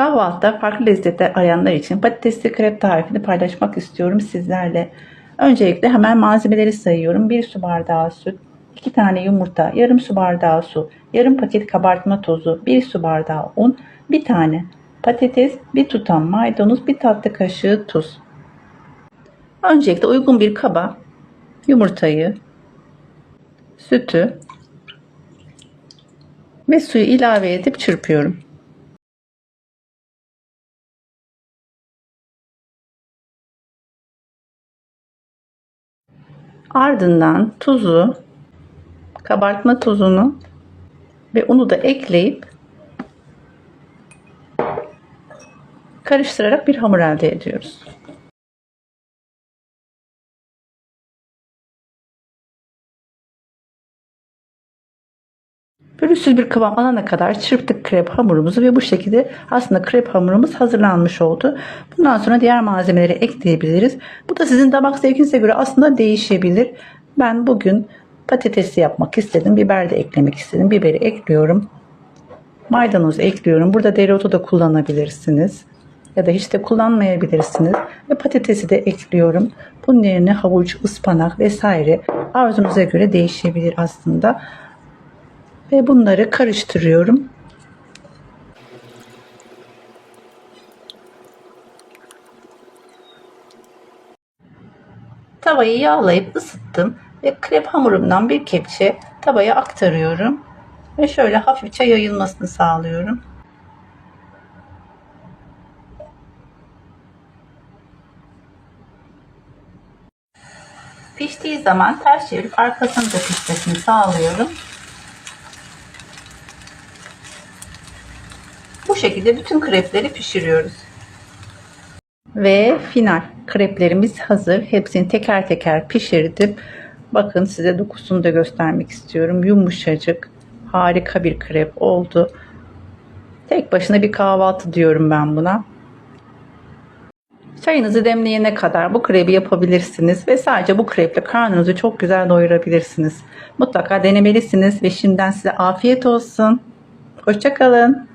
Kahvaltıda farklı lezzetler arayanlar için patatesli krep tarifini paylaşmak istiyorum sizlerle. Öncelikle hemen malzemeleri sayıyorum. 1 su bardağı süt, 2 tane yumurta, yarım su bardağı su, yarım paket kabartma tozu, 1 su bardağı un, 1 tane patates, 1 tutam maydanoz, 1 tatlı kaşığı tuz. Öncelikle uygun bir kaba yumurtayı, sütü ve suyu ilave edip çırpıyorum. Ardından tuzu, kabartma tozunu ve unu da ekleyip karıştırarak bir hamur elde ediyoruz. Pürüzsüz bir kıvam alana kadar çırptık krep hamurumuzu ve bu şekilde aslında krep hamurumuz hazırlanmış oldu. Bundan sonra diğer malzemeleri ekleyebiliriz. Bu da sizin damak zevkinize göre aslında değişebilir. Ben bugün patatesi yapmak istedim. Biber de eklemek istedim. Biberi ekliyorum. Maydanoz ekliyorum. Burada dereotu da kullanabilirsiniz. Ya da hiç de kullanmayabilirsiniz. Ve patatesi de ekliyorum. Bunun yerine havuç, ıspanak vesaire arzunuza göre değişebilir aslında ve bunları karıştırıyorum. Tavayı yağlayıp ısıttım ve krep hamurumdan bir kepçe tavaya aktarıyorum ve şöyle hafifçe yayılmasını sağlıyorum. Piştiği zaman ters çevirip arkasını da pişmesini sağlıyorum. Şekilde bütün krepleri pişiriyoruz. Ve final kreplerimiz hazır. Hepsini teker teker pişirdim. Bakın size dokusunu da göstermek istiyorum. Yumuşacık, harika bir krep oldu. Tek başına bir kahvaltı diyorum ben buna. Çayınızı demleyene kadar bu krebi yapabilirsiniz ve sadece bu kreple karnınızı çok güzel doyurabilirsiniz. Mutlaka denemelisiniz ve şimdiden size afiyet olsun. Hoşçakalın.